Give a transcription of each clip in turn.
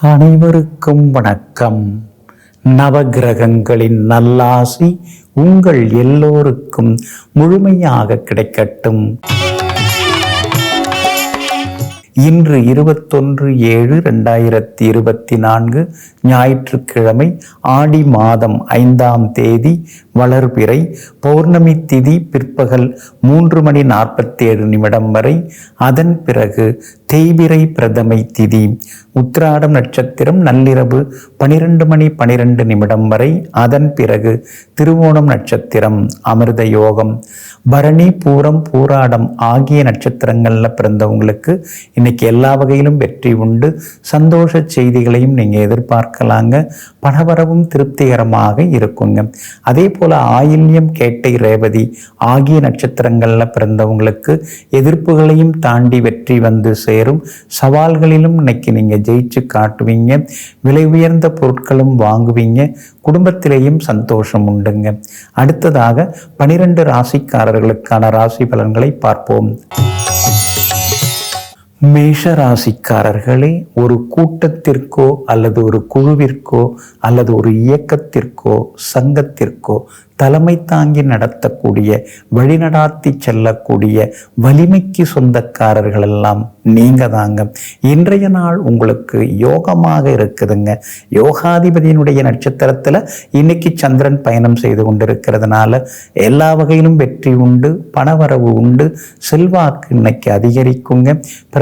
அனைவருக்கும் வணக்கம். நவகிரகங்களின் நல்லாசி உங்கள் எல்லோருக்கும் முழுமையாக கிடைக்கட்டும். இன்று இருபத்தொன்று ஏழு ரெண்டாயிரத்தி இருபத்தி நான்கு ஞாயிற்றுக்கிழமை ஆடி மாதம் ஐந்தாம் தேதி வளர்பிறை பௌர்ணமி திதி பிற்பகல் மூன்று மணி நாற்பத்தி ஏழு நிமிடம் வரை. அதன் பிறகு தேய்பிரை பிரதமை திதி. உத்திராடம் நட்சத்திரம் நள்ளிரவு பனிரெண்டு மணி பனிரெண்டு நிமிடம் வரை அதன் பிறகு திருவோணம் நட்சத்திரம் அமிர்த யோகம். பரணி பூரம் பூராடம் ஆகிய நட்சத்திரங்களில் பிறந்தவங்களுக்கு இன்னைக்கு எல்லா வகையிலும் வெற்றி உண்டு. சந்தோஷ செய்திகளையும் நீங்க எதிர்பார்க்கலாங்க. பணவரவும் திருப்திகரமாக இருக்குங்க. அதே போல ஆயில்யம் கேட்டை ரேவதி ஆகிய நட்சத்திரங்கள்ல பிறந்தவங்களுக்கு எதிர்ப்புகளையும் தாண்டி வெற்றி வந்து சேரும் சவால்களிலும் இன்னைக்கு நீங்க ஜெயிச்சு காட்டுவீங்க. விலை உயர்ந்த பொருட்களும் வாங்குவீங்க. குடும்பத்திலேயும் சந்தோஷம் உண்டுங்க. அடுத்ததாக பனிரெண்டு ராசிக்காரர்களுக்கான ராசி பலன்களை பார்ப்போம். மேஷ ராசிக்காரர்களே ஒரு கூட்டத்திற்கோ அல்லது ஒரு குழுவிற்கோ அல்லது ஒரு இயக்கத்திற்கோ சங்கத்திற்கோ தலைமை தாங்கி நடத்தக்கூடிய வழிநடாத்தி செல்லக்கூடிய வலிமைக்கு சொந்தக்காரர்கள் எல்லாம் நீங்க தாங்க இன்றைய நாள் உங்களுக்கு யோகமாக இருக்குதுங்க. யோகாதிபதியினுடைய நட்சத்திரத்துல இன்னைக்கு சந்திரன் பயணம் செய்து கொண்டிருக்கிறதுனால எல்லா வகையிலும் வெற்றி உண்டு பணவரவு உண்டு செல்வாக்கு இன்னைக்கு அதிகரிக்குங்க.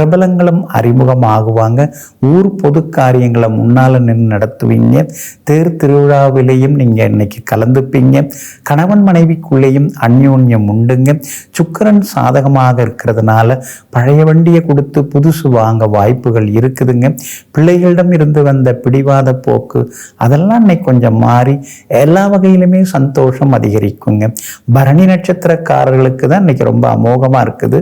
பிரபலங்களும் அறிமுகமாகுவாங்க. ஊர் பொது காரியங்களை முன்னால் நின்று நடத்துவீங்க. தேர் திருவிழாவிலையும் நீங்கள் இன்னைக்கு கலந்துப்பீங்க. கணவன் மனைவிக்குள்ளேயும் அந்யோன்யம் உண்டுங்க. சுக்கரன் சாதகமாக இருக்கிறதுனால பழைய வண்டியை கொடுத்து புதுசு வாங்க வாய்ப்புகள் இருக்குதுங்க. பிள்ளைகளிடம் இருந்து வந்த பிடிவாத போக்கு அதெல்லாம் இன்னைக்கு கொஞ்சம் மாறி எல்லா வகையிலுமே சந்தோஷம் அதிகரிக்குங்க. பரணி நட்சத்திரக்காரர்களுக்கு தான் இன்னைக்கு ரொம்ப அமோகமாக இருக்குது.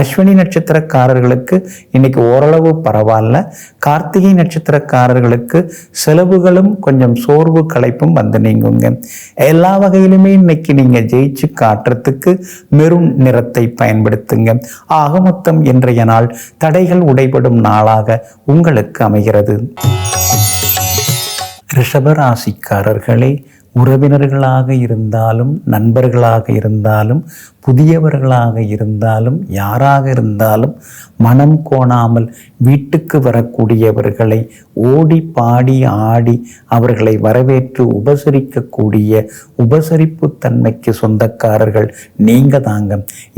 அஸ்வினி நட்சத்திரக்காரர்களுக்கு இன்னைக்கு ஓரளவு பரவாயில்ல. கார்த்திகை நட்சத்திரக்காரர்களுக்கு செலவுகளும் கொஞ்சம் சோர்வு களைப்பும் வந்து நீங்குங்க. எல்லா வகையிலுமே இன்னைக்கு நீங்க ஜெயிச்சு காட்டுறதுக்கு மெரூன் நிறத்தை பயன்படுத்துங்க. ஆக மொத்தம் இன்றைய நாள் தடைகள் உடைபடும் நாளாக உங்களுக்கு அமைகிறது. ரிஷபராசிக்காரர்களே உறவினர்களாக இருந்தாலும் நண்பர்களாக இருந்தாலும் புதியவர்களாக இருந்தாலும் யாராக இருந்தாலும் மனம் கோணாமல் வீட்டுக்கு வரக்கூடியவர்களை ஓடி பாடி ஆடி அவர்களை வரவேற்று உபசரிக்கக்கூடிய உபசரிப்பு தன்மைக்கு சொந்தக்காரர்கள் நீங்க தாங்க.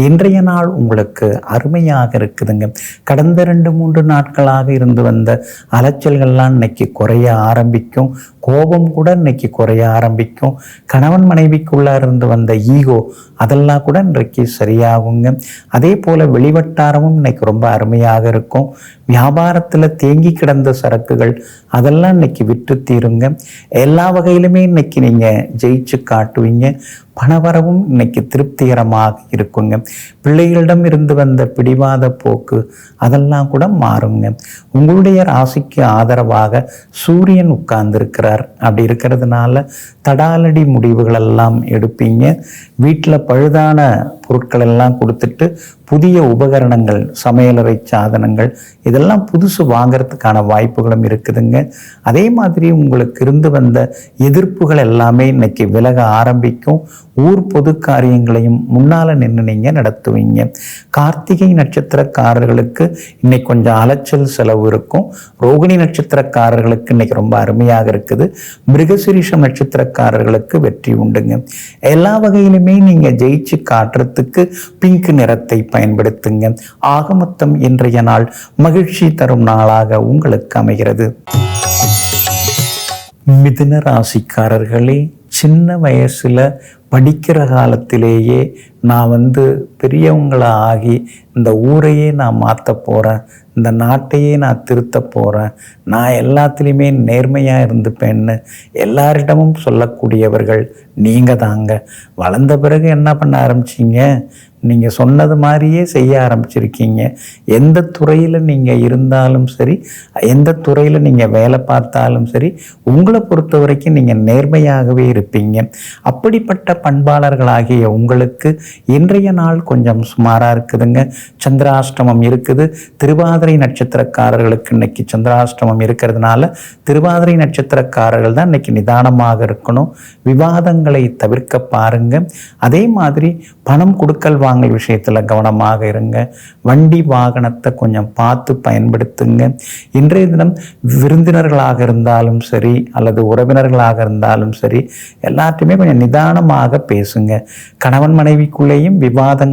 இன்றைய நாள் உங்களுக்கு அருமையாக இருக்குதுங்க. கடந்த ரெண்டு மூன்று நாட்களாக இருந்து வந்த அலைச்சல்கள்லாம் இன்னைக்கு குறைய ஆரம்பிக்கும். கோபம் கூட இன்னைக்கு குறைய ஆரம்பிக்கும். கணவன் மனைவிக்குள்ளார் இருந்து வந்த ஈகோ அதெல்லாம் கூட இன்றைக்கு சரியாகுங்க. அதே போல வெளிவட்டாரமும் இன்னைக்கு ரொம்ப அருமையாக இருக்கும். வியாபாரத்துல தேங்கி கிடந்த சரக்குகள் அதெல்லாம் இன்னைக்கு விற்று தீருங்க. எல்லா வகையிலுமே இன்னைக்கு நீங்க ஜெயிச்சு காட்டுவீங்க. பணவரவும் இன்னைக்கு திருப்திகரமாக இருக்குங்க. பிள்ளைகளிடம் இருந்து வந்த பிடிவாத போக்கு அதெல்லாம் கூட மாறுங்க உங்களுடைய ராசிக்கு ஆதரவாக சூரியன் உட்கார்ந்துருக்கிறார். அப்படி இருக்கிறதுனால தடாலடி முடிவுகளெல்லாம் எடுப்பீங்க. வீட்டில் பழுதான பொருட்கள் எல்லாம் கொடுத்துட்டு புதிய உபகரணங்கள் சமையலறை சாதனங்கள் இதெல்லாம் புதுசு வாங்கிறதுக்கான வாய்ப்புகளும் இருக்குதுங்க. அதே மாதிரி உங்களுக்கு இருந்து வந்த எதிர்ப்புகள் எல்லாமே இன்னைக்கு விலக ஆரம்பிக்கும். ஊர் பொது காரியங்களையும் முன்னால் நின்று நீங்கள் நடத்துவீங்க. கார்த்திகை நட்சத்திரக்காரர்களுக்கு இன்னைக்கு கொஞ்சம் அலைச்சல் செலவு இருக்கும். ரோகிணி நட்சத்திரக்காரர்களுக்கு இன்னைக்கு ரொம்ப அருமையாக இருக்குது. மிருகசிரீஷம் நட்சத்திரக்காரர்களுக்கு வெற்றி உண்டுங்க. எல்லா வகையிலுமே நீங்கள் ஜெயிச்சு நிறத்துக்கு பிங்க் நிறத்தை பயன்படுத்துங்க. ஆக மொத்தம் இன்றைய நாள் மகிழ்ச்சி தரும் நாளாக உங்களுக்கு அமைகிறது. மிதுன ராசிக்காரர்களே சின்ன வயசுல படிக்கிற காலத்திலேயே நான் வந்து பெரியவங்களாக ஆகி இந்த ஊரையே நான் மாற்ற போகிறேன் இந்த நாட்டையே நான் திருத்த போகிறேன் நான் எல்லாத்துலேயுமே நேர்மையாக இருந்துப்பேன்னு எல்லாரிடமும் சொல்லக்கூடியவர்கள் நீங்கள் தாங்க. வளர்ந்த பிறகு என்ன பண்ண ஆரம்பிச்சிங்க? நீங்கள் சொன்னது மாதிரியே செய்ய ஆரம்பிச்சிருக்கீங்க. எந்த துறையில் நீங்கள் இருந்தாலும் சரி எந்த துறையில் நீங்கள் வேலை பார்த்தாலும் சரி உங்களை பொறுத்த வரைக்கும் நீங்கள் நேர்மையாகவே இருப்பீங்க. அப்படிப்பட்ட பண்பாளர்களாகிய உங்களுக்கு இன்றைய நாள் கொஞ்சம் சுமாராக இருக்குதுங்க. சந்திராஷ்டமம் இருக்குது. திருவாதிரை நட்சத்திரக்காரர்களுக்கு இன்னைக்கு சந்திராஷ்டமம் இருக்கிறதுனால திருவாதிரை நட்சத்திரக்காரர்கள் தான் இன்னைக்கு நிதானமாக இருக்கணும். விவாதங்களை தவிர்க்க பாருங்க. அதே மாதிரி பணம் கொடுக்கல் வாங்கல் விஷயத்தில் கவனமாக இருங்க. வண்டி வாகனத்தை கொஞ்சம் பார்த்து பயன்படுத்துங்க. இன்றைய தினம் விருந்தினர்களாக இருந்தாலும் சரி அல்லது உறவினர்களாக இருந்தாலும் சரி எல்லாத்தையுமே கொஞ்சம் நிதானமாக பேசுங்க. கணவன் மனைவிக்குள்ளேயும்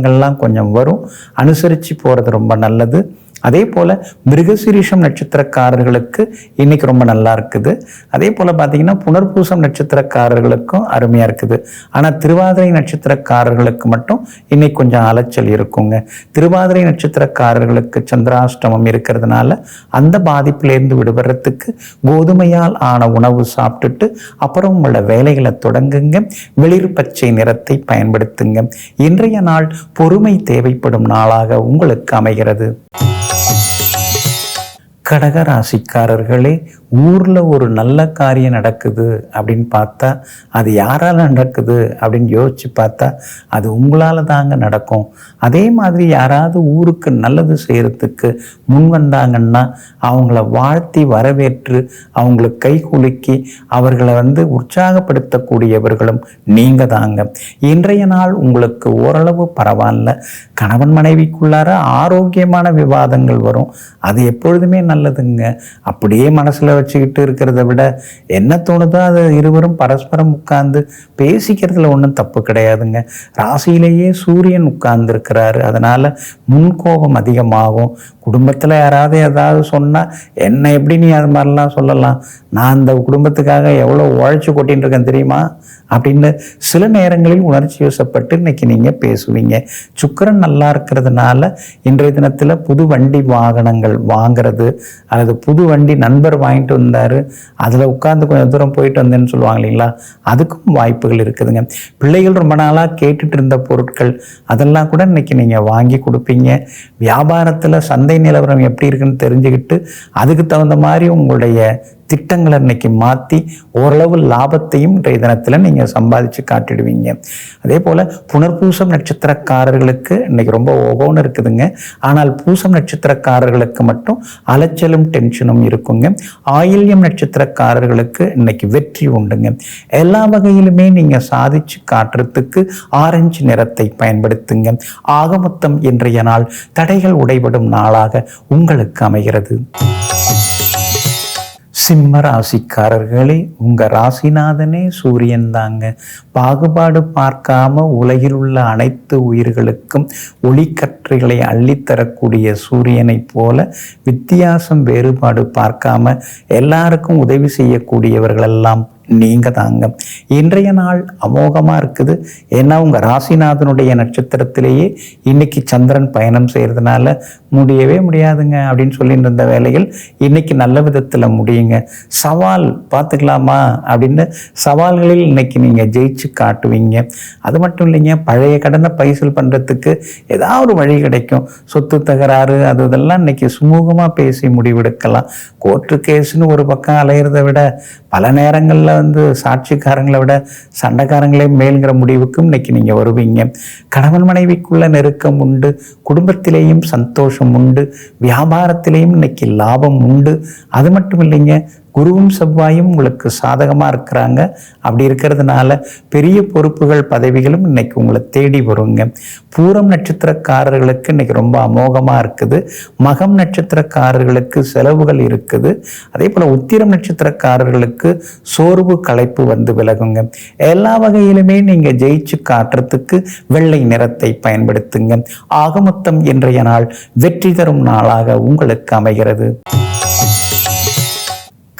விவாதங்கள்லாம் கொஞ்சம் வரும். அனுசரித்து போகிறது ரொம்ப நல்லது. அதே போல் மிருகசிரீஷம் நட்சத்திரக்காரர்களுக்கு இன்னைக்கு ரொம்ப நல்லா இருக்குது. அதே போல் பார்த்தீங்கன்னா புனர்பூசம் நட்சத்திரக்காரர்களுக்கும் அருமையாக இருக்குது. ஆனால் திருவாதிரை நட்சத்திரக்காரர்களுக்கு மட்டும் இன்னைக்கு கொஞ்சம் அலைச்சல் இருக்குங்க. திருவாதிரை நட்சத்திரக்காரர்களுக்கு சந்திராஷ்டமம் இருக்கிறதுனால அந்த பாதிப்பிலேருந்து விடுபடுறதுக்கு கோதுமையால் ஆன உணவு சாப்பிட்டுட்டு அப்புறம் உங்களோட வேலைகளை தொடங்குங்க. வெளிர் பச்சை நிறத்தை பயன்படுத்துங்க. இன்றைய நாள் பொறுமை தேவைப்படும் நாளாக உங்களுக்கு அமைகிறது. கடக ராசிக்காரர்களே ஊரில் ஒரு நல்ல காரியம் நடக்குது அப்படின்னு பார்த்தா அது யாரால் நடக்குது அப்படின்னு யோசித்து பார்த்தா அது உங்களால் தாங்க நடக்கும். அதே மாதிரி யாராவது ஊருக்கு நல்லது செய்கிறதுக்கு முன் வந்தாங்கன்னா அவங்கள வாழ்த்தி வரவேற்று அவங்களுக்கு கை குலுக்கி அவர்களை வந்து உற்சாகப்படுத்தக்கூடியவர்களும் நீங்கள் தாங்க. இன்றைய நாள் உங்களுக்கு ஓரளவு பரவாயில்ல. கணவன் மனைவிக்குள்ளார ஆரோக்கியமான விவாதங்கள் வரும். அது எப்பொழுதுமே நல்லதுங்க. அப்படியே மனசில் வச்சுக்கிட்டு இருக்கிறத விட என்ன தோணுதோ அதை இருவரும் பரஸ்பரம் உட்கார்ந்து பேசிக்கிறதுல ஒன்றும் தப்பு கிடையாதுங்க. ராசியிலேயே சூரியன் உட்கார்ந்துருக்கிறாரு. அதனால் முன்கோபம் அதிகமாகும். குடும்பத்தில் யாராவது ஏதாவது சொன்னால் என்ன எப்படி நீ அது மாதிரிலாம் சொல்லலாம்? நான் அந்த குடும்பத்துக்காக எவ்வளோ உழைச்சி கொட்டின்னு இருக்கேன் தெரியுமா? அப்படின்னு சில நேரங்களில் உணர்ச்சி வசப்பட்டு இன்றைக்கி நீங்கள் பேசுவீங்க. சுக்கரன் நல்லா இருக்கிறதுனால இன்றைய தினத்தில் புது வண்டி வாகனங்கள் வாங்குறது அல்லது புது வண்டி நண்பர் வாங்கிட்டு வந்தார். அதில் உட்காந்து கொஞ்சம் தூரம் போயிட்டு வந்தேன்னு சொல்லுவாங்க இல்லைங்களா? அதுக்கும் வாய்ப்புகள் இருக்குதுங்க. பிள்ளைகள் ரொம்ப நாளாக கேட்டுட்டு இருந்த பொருட்கள் அதெல்லாம் கூட இன்னைக்கு நீங்கள் வாங்கி கொடுப்பீங்க. வியாபாரத்தில் சந்தை நிலவரம் எப்படி இருக்குன்னு தெரிஞ்சுக்கிட்டு அதுக்கு தகுந்த மாதிரி உங்களுடைய திட்டங்களை இன்னைக்கு மாற்றி ஓரளவு லாபத்தையும் இன்றைய தினத்தில் நீங்கள் சம்பாதிச்சு காட்டிடுவீங்க. அதே போல் புனர்பூசம் நட்சத்திரக்காரர்களுக்கு இன்னைக்கு ரொம்ப ஓகோன்னு இருக்குதுங்க. ஆனால் பூசம் நட்சத்திரக்காரர்களுக்கு மட்டும் அலைச்சலும் டென்ஷனும் இருக்குங்க. ஆயில்யம் நட்சத்திரக்காரர்களுக்கு இன்னைக்கு வெற்றி உண்டுங்க. எல்லா வகையிலுமே நீங்கள் சாதிச்சு காட்டுறதுக்கு ஆரஞ்சு நிறத்தை பயன்படுத்துங்க. ஆகமொத்தம் இன்றைய நாள் தடைகள் உடைபடும் நாளாக உங்களுக்கு அமைகிறது. சிம்ம ராசிக்காரர்களே உங்க ராசிநாதனே சூரியன் தாங்க. பாகுபாடு பார்க்காம உலகில் உள்ள அனைத்து உயிர்களுக்கும் ஒளிக்கற்றைகளை அள்ளித்தரக்கூடிய சூரியனைப் போல வித்தியாசம் வேறுபாடு பார்க்காம எல்லாருக்கும் உதவி செய்யக்கூடியவர்களெல்லாம் நீங்க தாங்க இன்றைய நாள் அமோகமா இருக்குது. ஏன்னா உங்க ராசிநாதனுடைய நட்சத்திரத்திலேயே இன்னைக்கு சந்திரன் பயணம் செய்யறதுனால முடியவே முடியாதுங்க அப்படின்னு சொல்லிட்டு இருந்த வேலைகள் இன்னைக்கு நல்ல விதத்துல முடியுங்க. சவால் பார்த்துக்கலாமா அப்படின்னு சவால்களில் இன்னைக்கு நீங்க ஜெயிச்சு காட்டுவீங்க. அது மட்டும் இல்லைங்க பழைய கடனை பைசல் பண்றதுக்கு ஏதாவது ஒரு வழி கிடைக்கும். சொத்து தகராறு அது இதெல்லாம் இன்னைக்கு சுமூகமா பேசி முடிவெடுக்கலாம். கோர்ட்டு கேஸ்னு ஒரு பக்கம் அலையிறத விட பல நேரங்களில் வந்து சாட்சிக்காரங்களை விட சண்டைக்காரங்களே மேல்கிற முடிவுக்கும் இன்னைக்கு நீங்கள் வருவீங்க. கணவன் மனைவிக்குள்ள நெருக்கம் உண்டு குடும்பத்திலேயும் சந்தோஷம் உண்டு வியாபாரத்திலேயும் இன்னைக்கு லாபம் உண்டு. அது மட்டும் இல்லைங்க குருவும் செவ்வாயும் உங்களுக்கு சாதகமாக இருக்கிறாங்க. அப்படி இருக்கிறதுனால பெரிய பொறுப்புகள் பதவிகளும் இன்னைக்கு உங்களை தேடி வருங்க. பூரம் நட்சத்திரக்காரர்களுக்கு இன்னைக்கு ரொம்ப அமோகமாக இருக்குது. மகம் நட்சத்திரக்காரர்களுக்கு செலவுகள் இருக்குது. அதே போல் உத்திரம் நட்சத்திரக்காரர்களுக்கு சோர்வு களைப்பு வந்து விலகுங்க. எல்லா வகையிலுமே நீங்கள் ஜெயிச்சு காட்டுறதுக்கு வெள்ளை நிறத்தை பயன்படுத்துங்க. ஆகமொத்தம் இன்றைய நாள் வெற்றி தரும் நாளாக உங்களுக்கு அமைகிறது.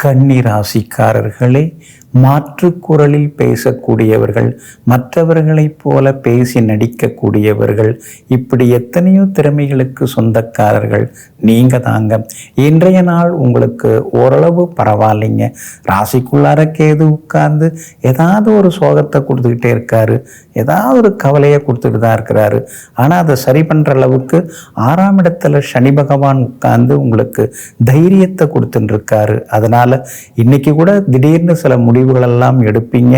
கன்னி ராசிக்காரர்களே மாற்று குரலில் பேசக்கூடியவர்கள் மற்றவர்களைப் போல பேசி நடிக்கக்கூடியவர்கள் இப்படி எத்தனையோ திறமைகளுக்கு சொந்தக்காரர்கள் நீங்க தாங்க. இன்றைய நாள் உங்களுக்கு ஓரளவு பரவாயில்லைங்க. ராசிக்குள்ளார கேது உட்கார்ந்து ஏதாவது ஒரு சோகத்தை கொடுத்துக்கிட்டே இருக்காரு. ஏதாவது ஒரு கவலையை கொடுத்துட்டு தான் இருக்கிறாரு. ஆனால் அதை சரி பண்ணுற அளவுக்கு ஆறாம் இடத்துல சனி பகவான் உட்கார்ந்து உங்களுக்கு தைரியத்தை கொடுத்துட்டு இருக்காரு. அதனால இன்னைக்கு கூட திடீர்னு சில முடிவு முடிவுகளெல்லாம் எடுப்பீங்க.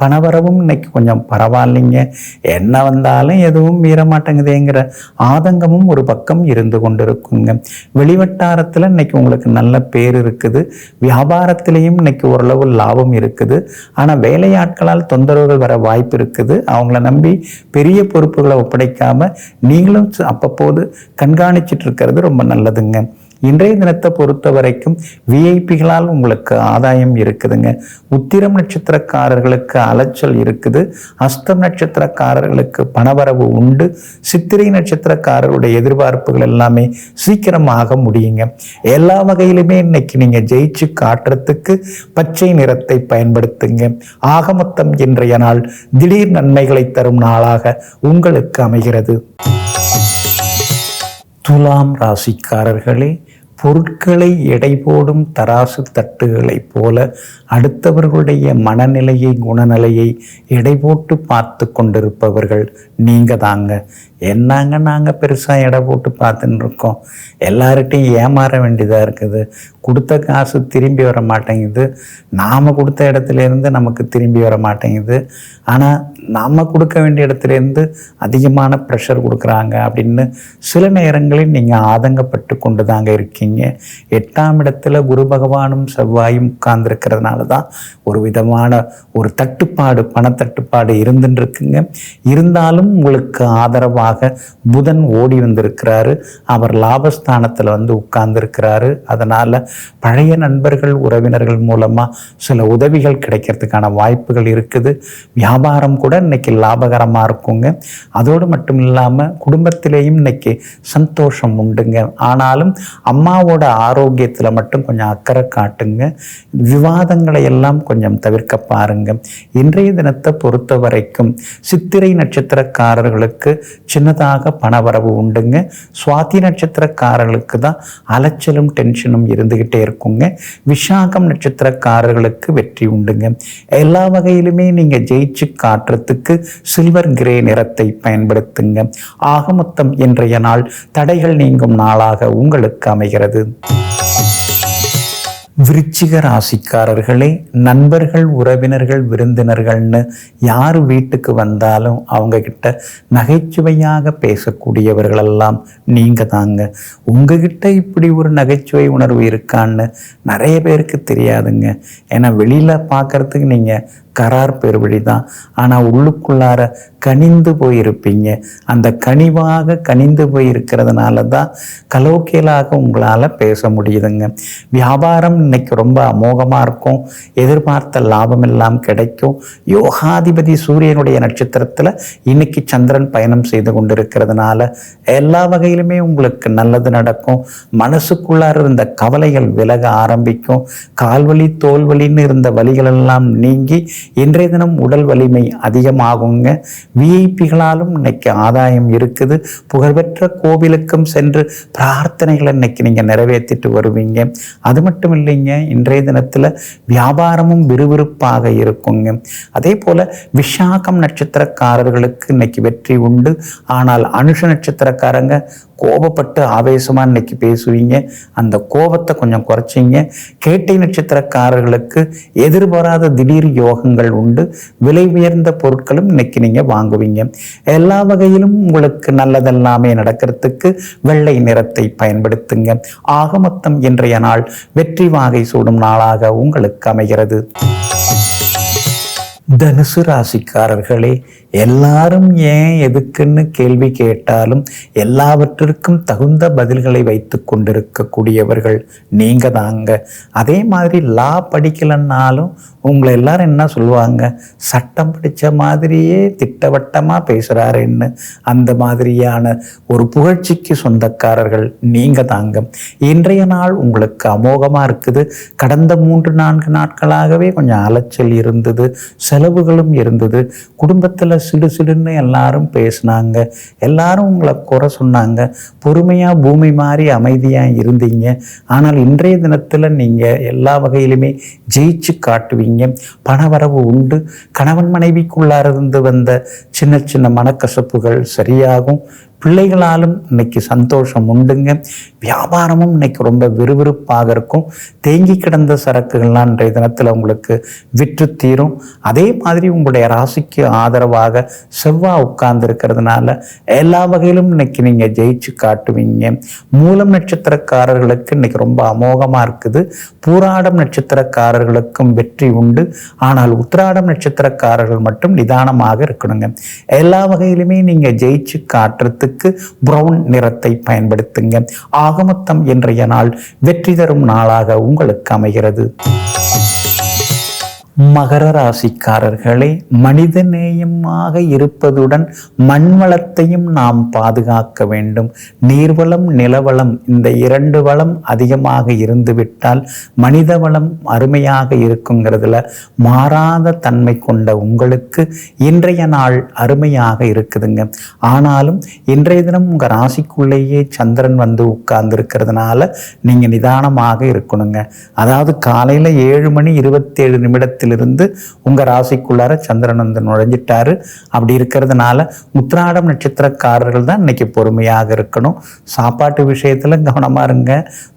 பணவரவும் இன்னைக்கு கொஞ்சம் பரவாயில்லைங்க. என்ன வந்தாலும் எதுவும் மீற மாட்டேங்குதேங்கிற ஆதங்கமும் ஒரு பக்கம் இருந்து கொண்டிருக்குங்க. வெளிவட்டாரத்தில் இன்னைக்கு உங்களுக்கு நல்ல பேர் இருக்குது. வியாபாரத்திலையும் இன்னைக்கு ஓரளவு லாபம் இருக்குது. ஆனால் வேலையாட்களால் தொந்தரவுகள் வர வாய்ப்பு இருக்குது. அவங்கள நம்பி பெரிய பொறுப்புகளை ஒப்படைக்காமல் நீங்களும் அப்பப்போது கண்காணிச்சிட்டு இருக்கிறது ரொம்ப நல்லதுங்க. இன்றைய தினத்தை பொறுத்த வரைக்கும் விஐபிகளால் உங்களுக்கு ஆதாயம் இருக்குதுங்க. உத்திரம் நட்சத்திரக்காரர்களுக்கு அலைச்சல் இருக்குது. அஸ்தம் நட்சத்திரக்காரர்களுக்கு பணவரவு உண்டு. சித்திரை நட்சத்திரக்காரர்களுடைய எதிர்பார்ப்புகள் எல்லாமே சீக்கிரமாக முடியுங்க. எல்லா வகையிலுமே இன்னைக்கு நீங்க ஜெயிச்சு காட்டுறதுக்கு பச்சை நிறத்தை பயன்படுத்துங்க. ஆகமொத்தம் இன்றைய நாள் திடீர் நன்மைகளை தரும் நாளாக உங்களுக்கு அமைகிறது. துலாம் ராசிக்காரர்களே பொருட்களை எடை போடும் தராசு தட்டுகளைப் போல அடுத்தவர்களுடைய மனநிலையை குணநிலையை எடை போட்டு பார்த்து கொண்டிருப்பவர்கள் நீங்கள் தாங்க. என்னங்க நாங்கள் பெருசாக எடை போட்டு பார்த்துன்னு இருக்கோம்? எல்லார்கிட்டையும் ஏமாற வேண்டியதாக இருக்குது. கொடுத்த காசு திரும்பி வர மாட்டேங்குது நாம் கொடுத்த இடத்துலேருந்து நமக்கு திரும்பி வர மாட்டேங்குது ஆனால் நாம் கொடுக்க வேண்டிய இடத்துலேருந்து அதிகமான ப்ரெஷர் கொடுக்குறாங்க அப்படின்னு சில நேரங்களில் நீங்கள் ஆதங்கப்பட்டு கொண்டு தாங்க இருக்கீங்க. எட்டாம் இடத்துல குரு பகவானும் செவ்வாயும் உட்கார்ந்துருக்கிறதுனால தான் ஒரு விதமான ஒரு தட்டுப்பாடு பணத்தட்டுப்பாடு இருந்துருக்குங்க இருந்தாலும் உங்களுக்கு ஆதரவாக புதன் ஓடி வந்திருக்கிறாரு. அவர் லாபஸ்தானத்தில் வந்து உட்கார்ந்துருக்கிறாரு. அதனால் பழைய நண்பர்கள் உறவினர்கள் மூலமாக சில உதவிகள் கிடைக்கிறதுக்கான வாய்ப்புகள் இருக்குது. வியாபாரம் கூட இன்னைக்கு லாபகரமாக இருக்குங்க. அதோடு மட்டும் இல்லாமல் குடும்பத்திலேயும் இன்னைக்கு சந்தோஷம் உண்டுங்க. ஆனாலும் அம்மாவோட ஆரோக்கியத்தில் மட்டும் கொஞ்சம் அக்கறை காட்டுங்க. விவாதங்களை எல்லாம் கொஞ்சம் தவிர்க்க பாருங்க. இன்றைய தினத்தை பொறுத்த வரைக்கும் சித்திரை நட்சத்திரக்காரர்களுக்கு சின்னதாக பணவரவு உண்டுங்க. சுவாதி நட்சத்திரக்காரர்களுக்கு தான் அலைச்சலும் டென்ஷனும் இருந்துகிட்டே இருக்குங்க. விஷாகம் நட்சத்திரக்காரர்களுக்கு வெற்றி உண்டுங்க. எல்லா வகையிலுமே நீங்க ஜெயிச்சு நிறத்துக்கு சில்வர் கிரே நிறத்தை பயன்படுத்துங்க. ஆகமொத்தம் இன்றைய நாள் தடைகள் நீங்கும் நாளாக உங்களுக்கு அமைகிறது. விருச்சிக ராசிக்காரர்களே நண்பர்கள் உறவினர்கள் விருந்தினர்கள்னு யார் வீட்டுக்கு வந்தாலும் அவங்கக்கிட்ட நகைச்சுவையாக பேசக்கூடியவர்களெல்லாம் நீங்கள் தாங்க. உங்ககிட்ட இப்படி ஒரு நகைச்சுவை உணர்வு இருக்கான்னு நிறைய பேருக்கு தெரியாதுங்க. ஏன்னா வெளியில் பார்க்கறதுக்கு நீங்கள் கரார் பெருவழி தான். ஆனால் உள்ளுக்குள்ளார கனிந்து போயிருப்பீங்க. அந்த கனிவாக கனிந்து போயிருக்கிறதுனால தான் கலோக்கியலாக உங்களால் பேச முடியுதுங்க. வியாபாரம் இன்னைக்கு ரொம்ப அமோகமாக இருக்கும். எதிர்பார்த்த லாபம் எல்லாம் கிடைக்கும். யோகாதிபதி சூரியனுடைய நட்சத்திரத்தில் இன்னைக்கு சந்திரன் பயணம் செய்து கொண்டிருக்கிறதுனால எல்லா வகையிலுமே உங்களுக்கு நல்லது நடக்கும். மனசுக்குள்ளார இருந்த கவலைகள் விலக ஆரம்பிக்கும். கால்வலி தோல்வலின்னு இருந்த வலிகள் எல்லாம் நீங்கி இன்றைய தினம் உடல் வலிமை அதிகமாகுங்க. விஐபிகளாலும் இன்னைக்கு ஆதாயம் இருக்குது. புகழ்பெற்ற கோவிலுக்கும் சென்று பிரார்த்தனைகளை இன்னைக்கு நீங்கள் நிறைவேற்றிட்டு வருவீங்க. அது மட்டும் இல்லை இல்லைங்க இன்றைய தினத்தில் வியாபாரமும் விறுவிறுப்பாக இருக்குங்க. அதே போல் விஷாகம் நட்சத்திரக்காரர்களுக்கு இன்னைக்கு வெற்றி உண்டு. ஆனால் அனுஷ நட்சத்திரக்காரங்க கோபப்பட்டு ஆவேசமாக இன்னைக்கு பேசுவீங்க. அந்த கோபத்தை கொஞ்சம் குறைச்சிங்க. கேட்டை நட்சத்திரக்காரர்களுக்கு எதிர்பாராத திடீர் யோகங்கள் உண்டு. விலை உயர்ந்த பொருட்களும் இன்னைக்கு நீங்கள் வாங்குவீங்க. எல்லா வகையிலும் உங்களுக்கு நல்லதெல்லாமே நடக்கிறதுக்கு வெள்ளை நிறத்தை பயன்படுத்துங்க. ஆக மொத்தம் இன்றைய நாள் வெற்றி வாகை சூடும் நாளாக உங்களுக்கு அமைகிறது. தனுசு ராசிக்காரர்களே எல்லாரும் ஏன் எதுக்குன்னு கேள்வி கேட்டாலும் எல்லாவற்றிற்கும் தகுந்த பதில்களை வைத்து கொண்டிருக்கக்கூடியவர்கள் நீங்க தாங்க. அதே மாதிரி லா படிக்கலைன்னாலும் உங்களை எல்லாரும் என்ன சொல்லுவாங்க? சட்டம் படித்த மாதிரியே திட்டவட்டமாக பேசுகிறாருன்னு அந்த மாதிரியான ஒரு புகழ்ச்சிக்கு சொந்தக்காரர்கள் நீங்க தாங்க. இன்றைய நாள் உங்களுக்கு அமோகமாக இருக்குது. கடந்த மூன்று நான்கு நாட்களாகவே கொஞ்சம் அலைச்சல் இருந்தது. செலவுகளும் இருந்தது. குடும்பத்தில் சிடு சிடுன்னு எல்லாரும் பேசினாங்க. எல்லாரும் உங்களை குறை சொன்னாங்க. பொறுமையாக பூமி மாதிரி அமைதியாக இருந்தீங்க. ஆனால் இன்றைய தினத்தில் நீங்கள் எல்லா வகையிலுமே ஜெயிச்சு காட்டுவீங்க. பணவரவு உண்டு. கணவன் மனைவிக்குள்ளார இருந்து வந்த சின்ன சின்ன மனக்கசப்புகள் சரியாகும். பிள்ளைகளாலும் இன்னைக்கு சந்தோஷம் உண்டுங்க. வியாபாரமும் இன்னைக்கு ரொம்ப விறுவிறுப்பாக இருக்கும். தேங்கி கிடந்த சரக்குகள்லாம் இன்றைய தினத்தில் உங்களுக்கு விற்று தீரும். அதே மாதிரி உங்களுடைய ராசிக்கு ஆதரவாக செவ்வாய் உட்கார்ந்து இருக்கிறதுனால எல்லா வகையிலும் இன்னைக்கு நீங்கள் ஜெயிச்சு காட்டுவீங்க. மூலம் நட்சத்திரக்காரர்களுக்கு இன்னைக்கு ரொம்ப அமோகமாக இருக்குது. பூராடம் நட்சத்திரக்காரர்களுக்கும் வெற்றி உண்டு. ஆனால் உத்திராடம் நட்சத்திரக்காரர்கள் மட்டும் நிதானமாக இருக்கணுங்க. எல்லா வகையிலுமே நீங்கள் ஜெயிச்சு காட்டுறதுக்கு பிரவுன் நிறத்தை பயன்படுத்துங்க ஆகமொத்தம் இன்றைய நாள் வெற்றி தரும் நாளாக உங்களுக்கு அமைகிறது. மகர ராசிக்காரர்களே மனித நேயமாக இருப்பதுடன் மண் வளத்தையும் நாம் பாதுகாக்க வேண்டும். நீர்வளம் நிலவளம் இந்த இரண்டு வளம் அதிகமாக இருந்துவிட்டால் மனித வளம் அருமையாக இருக்குங்கிறதுல மாறாத தன்மை கொண்ட உங்களுக்கு இன்றைய நாள் அருமையாக இருக்குதுங்க. ஆனாலும் இன்றைய தினம் உங்கள் ராசிக்குள்ளேயே சந்திரன் வந்து உட்கார்ந்து இருக்கிறதுனால நீங்கள் நிதானமாக இருக்கணுங்க. அதாவது காலையில் ஏழு மணி இருபத்தேழு நிமிடத்தில் இருந்து உங்கள் ராசிக்குள்ளார சந்திரன் வந்து நுழைஞ்சிட்டாரு. அப்படி இருக்கிறதுனால உத்திராடம் நட்சத்திரக்காரர்கள் தான் இன்னைக்கு பொறுமையாக இருக்கணும். சாப்பாட்டு விஷயத்தில் கவனமாக இருங்க.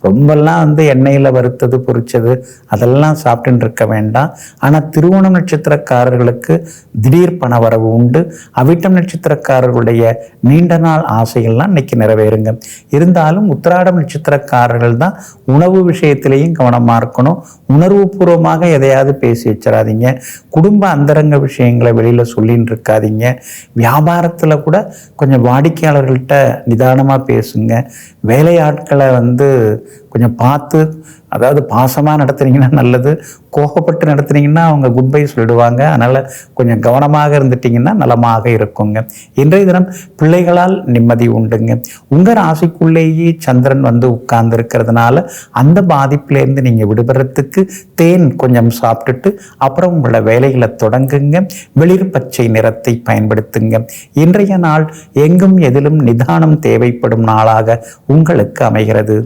ரொம்பலாம் வந்து எண்ணெயில் வறுத்தது பொறிச்சது அதெல்லாம் சாப்பிட்டுன்னு இருக்க வேண்டாம். ஆனால் திருவோணம் நட்சத்திரக்காரர்களுக்கு திடீர் பண வரவு உண்டு. அவிட்டம் நட்சத்திரக்காரர்களுடைய நீண்ட நாள் ஆசைகள்லாம் இன்னைக்கு நிறைவேறுங்க. இருந்தாலும் உத்திராடம் நட்சத்திரக்காரர்கள் தான் உணவு விஷயத்திலையும் கவனமாக இருக்கணும். உணர்வுபூர்வமாக எதையாவது பேசி வச்சிடாதீங்க. குடும்ப அந்தரங்க விஷயங்களை வெளியில் சொல்லின்னு இருக்காதீங்க வியாபாரத்தில் கூட கொஞ்சம் வாடிக்கையாளர்கள்ட்ட நிதானமாக பேசுங்க. வேலையாட்களை வந்து கொஞ்சம் பார்த்து அதாவது பாசமாக நடத்துனீங்கன்னா நல்லது கோபப்பட்டு நடத்துனீங்கன்னா அவங்க குட் பை சொல்லிடுவாங்க. அதனால் கொஞ்சம் கவனமாக இருந்துட்டிங்கன்னா நலமாக இருக்குங்க. இன்றைய தினம் பிள்ளைகளால் நிம்மதி உண்டுங்க. உங்கள் ராசிக்குள்ளேயே சந்திரன் வந்து உட்கார்ந்து இருக்கிறதுனால அந்த பாதிப்பிலேருந்து நீங்கள் விடுபடுறதுக்கு தேன் கொஞ்சம் சாப்பிட்டுட்டு அப்புறம் உங்களோட வேலைகளை தொடங்குங்க. வெளிர் பச்சை நிறத்தை பயன்படுத்துங்க. இன்றைய நாள் எங்கும் எதிலும் நிதானம் தேவைப்படும் நாளாக உங்களுக்கு அமைகிறது.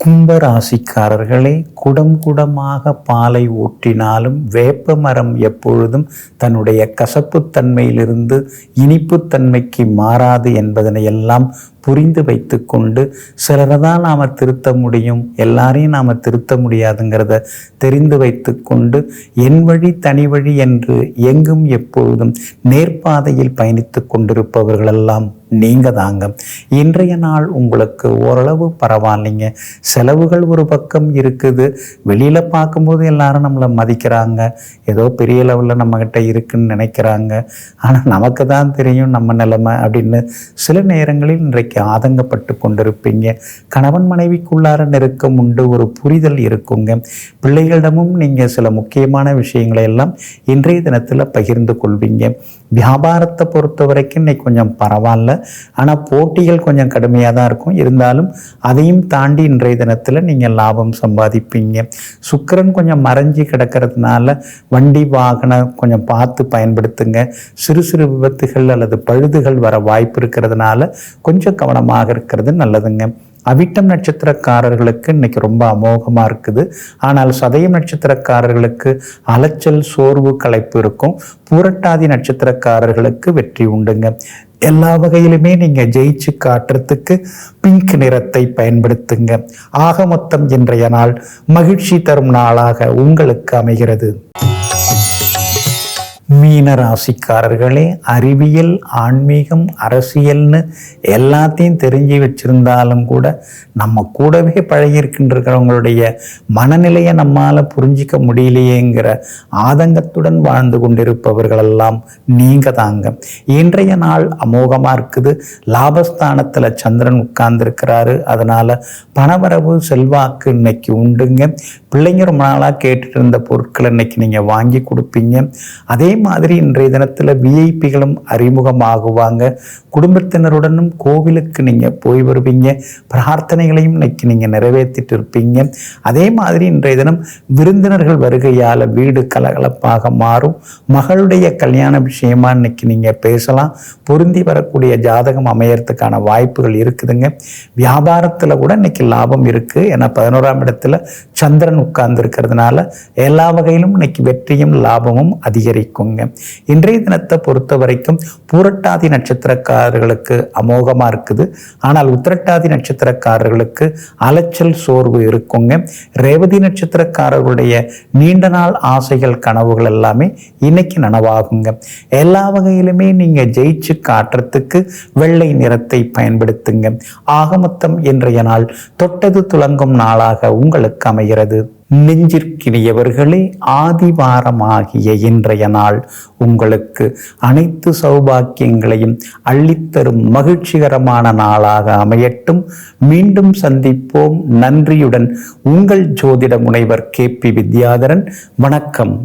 கும்ப ராசிக்காரர்களே குடம் குடமாக பாலை ஊற்றினாலும் வேப்ப மரம் எப்பொழுதும் தன்னுடைய கசப்புத்தன்மையிலிருந்து இனிப்புத்தன்மைக்கு மாறாது என்பதனை எல்லாம் புரிந்து வைத்துக்கொண்டு சிலரை தான் நாம் திருத்த முடியும் எல்லாரையும் நாம் திருத்த முடியாதுங்கிறத தெரிந்து வைத்துக்கொண்டு என் வழி தனி வழி என்று எங்கும் எப்பொழுதும் நேர்பாதையில் பயணித்து கொண்டிருப்பவர்களெல்லாம் நீங்கள் தாங்க இன்றைய நாள் உங்களுக்கு ஓரளவு பரவாயில்லைங்க. செலவுகள் ஒரு பக்கம் இருக்குது. வெளியில் பார்க்கும்போது எல்லாரும் நம்மளை மதிக்கிறாங்க. ஏதோ பெரிய லெவலில் நம்மக்கிட்ட இருக்குன்னு நினைக்கிறாங்க. ஆனால் நமக்கு தான் தெரியும் நம்ம நிலைமை அப்படின்னு சில நேரங்களில் இன்றைக்கு ஆதங்கப்பட்டு கொண்டிருப்பீங்க. கணவன் மனைவிக்குள்ளார நெருக்கம் உண்டு ஒரு புரிதல் இருக்குங்க. பிள்ளைகளிடமும் நீங்கள் சில முக்கியமான விஷயங்களை எல்லாம் இன்றைய தினத்தில் பகிர்ந்து கொள்வீங்க. வியாபாரத்தை பொறுத்த வரைக்கும் இன்னைக்கு கொஞ்சம் பரவாயில்ல. ஆனால் போட்டிகள் கொஞ்சம் கடுமையாக தான் இருக்கும். இருந்தாலும் அதையும் தாண்டி இன்றைய தினத்தில் நீங்கள் லாபம் சம்பாதிப்பீங்க. சுக்கிரன் கொஞ்சம் மறைஞ்சி கிடக்கிறதுனால வண்டி வாகனம் கொஞ்சம் பார்த்து பயன்படுத்துங்க. சிறு சிறு விபத்துகள் அல்லது பழுதுகள் வர வாய்ப்பு இருக்கிறதுனால கொஞ்சம் கவனமாக இருக்கிறது நல்லதுங்க. அவிட்டம் நட்சத்திரக்காரர்களுக்கு இன்னைக்கு ரொம்ப அமோகமாக இருக்குது. ஆனால் சதயம் நட்சத்திரக்காரர்களுக்கு அலைச்சல் சோர்வு களைப்பு இருக்கும். பூரட்டாதி நட்சத்திரக்காரர்களுக்கு வெற்றி உண்டுங்க. எல்லா வகையிலுமே நீங்கள் ஜெயிச்சு காட்டுறதுக்கு பிங்க் நிறத்தை பயன்படுத்துங்க. ஆக மொத்தம் இன்றைய நாள் மகிழ்ச்சி தரும் நாளாக உங்களுக்கு அமைகிறது. மீன ராசிக்காரர்களே அறிவியல் ஆன்மீகம் அரசியல்னு எல்லாத்தையும் தெரிஞ்சு வச்சிருந்தாலும் கூட நம்ம கூடவே பழகியிருக்கின்றவங்களுடைய மனநிலையை நம்மால் புரிஞ்சிக்க முடியலையேங்கிற ஆதங்கத்துடன் வாழ்ந்து கொண்டிருப்பவர்களெல்லாம் நீங்க தாங்க இன்றைய நாள் அமோகமாக இருக்குது. லாபஸ்தானத்தில் சந்திரன் உட்கார்ந்துருக்கிறாரு. அதனால் பணவரவு செல்வாக்கு இன்னைக்கு உண்டுங்க. பிள்ளைங்க ரொம்ப நாளாக கேட்டுட்டு இருந்த பொருட்களை இன்னைக்கு நீங்கள் வாங்கி கொடுப்பீங்க. அதே மாதிரி இன்றைய தினத்தில் விஐபிகளும் அறிமுகமாகுவாங்க. குடும்பத்தினருடனும் கோவிலுக்கு நீங்கள் போய் வருவீங்க. பிரார்த்தனைகளையும் இன்னைக்கு நீங்கள் நிறைவேற்றிட்டு இருப்பீங்க. அதே மாதிரி இன்றைய தினம் விருந்தினர்கள் வருகையால் வீடு கலகலப்பாக மாறும். மகளுடைய கல்யாண விஷயமா இன்னைக்கு நீங்கள் பேசலாம். பொருந்தி வரக்கூடிய ஜாதகம் அமையறதுக்கான வாய்ப்புகள் இருக்குதுங்க. வியாபாரத்தில் கூட இன்னைக்கு லாபம் இருக்குது ஏன்னா பதினோராம் இடத்துல சந்திரன் உட்கார்ந்து இருக்கிறதுனால எல்லா வகையிலும் இன்னைக்கு வெற்றியும் லாபமும் அதிகரிக்கும் இருக்குங்க இன்றைய தினத்தை பொறுத்த வரைக்கும் பூரட்டாதி நட்சத்திரக்காரர்களுக்கு அமோகமா இருக்குது. ஆனால் உத்திரட்டாதி நட்சத்திரக்காரர்களுக்கு அலைச்சல் சோர்வு இருக்குங்க. ரேவதி நட்சத்திரக்காரர்களுடைய நீண்ட நாள் ஆசைகள் கனவுகள் எல்லாமே இன்னைக்கு நனவாகுங்க. எல்லா வகையிலுமே நீங்க ஜெயிச்சு காட்டுறதுக்கு வெள்ளை நிறத்தை பயன்படுத்துங்க. ஆகமொத்தம் இன்றைய நாள் தொட்டது துலங்கும் நாளாக உங்களுக்கு அமைகிறது. நெஞ்சிற்கினியவர்களே ஆதிவாரமாகிய இன்றைய நாள் உங்களுக்கு அனைத்து சௌபாக்கியங்களையும் அள்ளித்தரும் மகிழ்ச்சிகரமான நாளாக அமையட்டும். மீண்டும் சந்திப்போம். நன்றியுடன் உங்கள் ஜோதிட முனைவர் கே பி வித்யாதரன். வணக்கம்.